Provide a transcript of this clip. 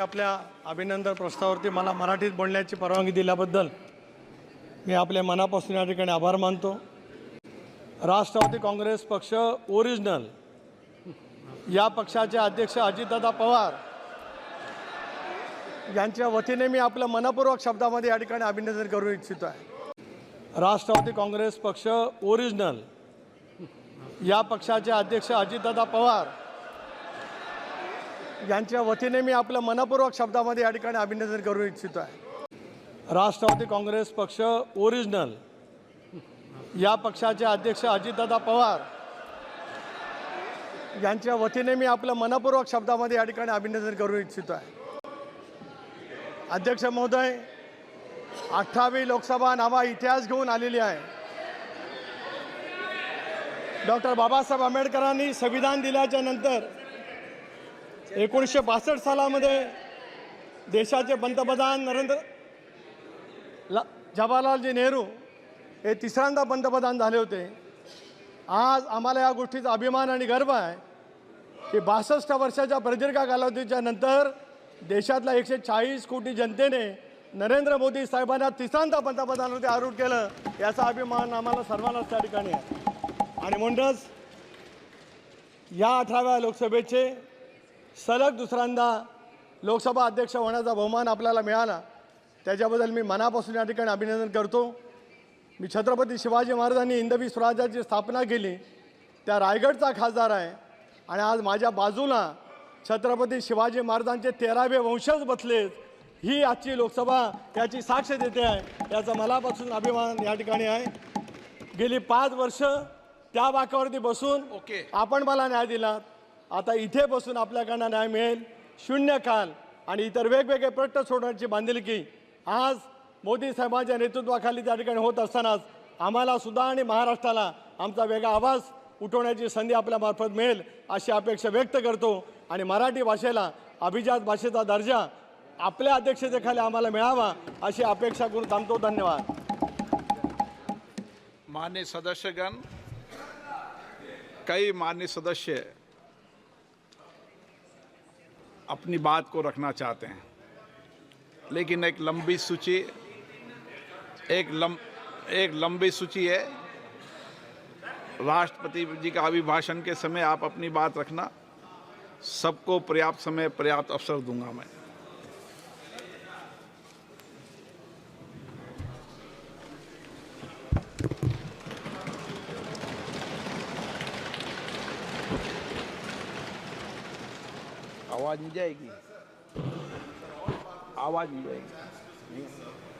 आपल्या अभिनंदन प्रस्तावावरती मला मराठीत बोलण्याची परवानगी दिल्याबद्दल मी आपल्या मनापासून या ठिकाणी आभार मानतो. राष्ट्रवादी काँग्रेस पक्ष ओरिजिनल. या पक्षाचे अध्यक्ष अजितदादा पवार यांच्या वतीने मी आपलं मनपूर्वक शब्दामध्ये या ठिकाणी अभिनंदन करू इच्छितो आहे. राष्ट्रवादी काँग्रेस पक्ष ओरिजिनल. या पक्षाचे अध्यक्ष अजितदादा पवार यांच्या वतीने मी आपलं मनपूर्वक शब्दामध्ये या ठिकाणी अभिनंदन करू इच्छितो आहे. राष्ट्रवादी काँग्रेस पक्ष ओरिजिनल. या पक्षाचे अध्यक्ष अजितदादा पवार यांच्या वतीने मी आपलं मनपूर्वक शब्दामध्ये या ठिकाणी अभिनंदन करू इच्छितो आहे. अध्यक्ष महोदय अठ्ठावी लोकसभा नावा इतिहास घेऊन आलेली आहे. डॉक्टर बाबासाहेब आंबेडकरांनी संविधान दिल्याच्या नंतर एकोणीसशे बासष्ट सालामध्ये देशाचे पंतप्रधान नरेंद्र ला जवाहरलालजी नेहरू हे तिसऱ्यांदा पंतप्रधान झाले होते. आज आम्हाला या गोष्टीचा अभिमान आणि गर्व आहे की बासष्ट वर्षाच्या प्रदीर्घ कालावधीच्या नंतर देशातल्या एकशे चाळीस कोटी जनतेने नरेंद्र मोदी साहेबांना तिसऱ्यांदा पंतप्रधानावरती आरूढ केलं याचा अभिमान आम्हाला सर्वांनाच त्या ठिकाणी आहे. आणि म्हणूनच या अठराव्या लोकसभेचे सलग दुसऱ्यांदा लोकसभा अध्यक्ष होण्याचा बहुमान आपल्याला मिळाला. त्याच्याबद्दल मी मनापासून या ठिकाणी अभिनंदन करतो. मी छत्रपती शिवाजी महाराजांनी हिंदवी स्वराज्याची स्थापना केली. त्या रायगडचा खासदार आहे. आणि आज माझ्या बाजूला छत्रपती शिवाजी महाराजांचे तेरावे वंशज बसलेत ही आजची लोकसभा याची साक्ष देते आहे. याचा मलापासून अभिमान या ठिकाणी आहे. गेली पाच वर्ष त्या वाकावरती बसून ओके. आपण मला न्याय दिला आता इथे बसून आपल्याकडनं न्याय मिळेल. शून्य काल आणि इतर वेगवेगळे प्रश्न सोडण्याची बांधिलकी. आज मोदी साहेबांच्या नेतृत्वाखाली त्या ठिकाणी होत असतानाच आम्हाला सुद्धा आणि महाराष्ट्राला आमचा वेगळा आवाज उठवण्याची संधी आपल्यामार्फत मिळेल अशी अपेक्षा व्यक्त करतो. आणि मराठी भाषेला अभिजात भाषेचा दर्जा आपल्या अध्यक्षतेखाली आम्हाला मिळावा अशी अपेक्षा करून थांबतो. धन्यवाद. मान्य सदस्यगण काही मान्य सदस्य अपनी बात को रखना चाहते हैं। लेकिन एक लंबी सूची, एक लम एक लंबी सूची है। राष्ट्रपति जी का अभिभाषण के समय आप अपनी बात रखना। सबको पर्याप्त समय, पर्याप्त अवसर दूँगा मैं। आवाज नहीं जाएगी आवाज नहीं जाएगी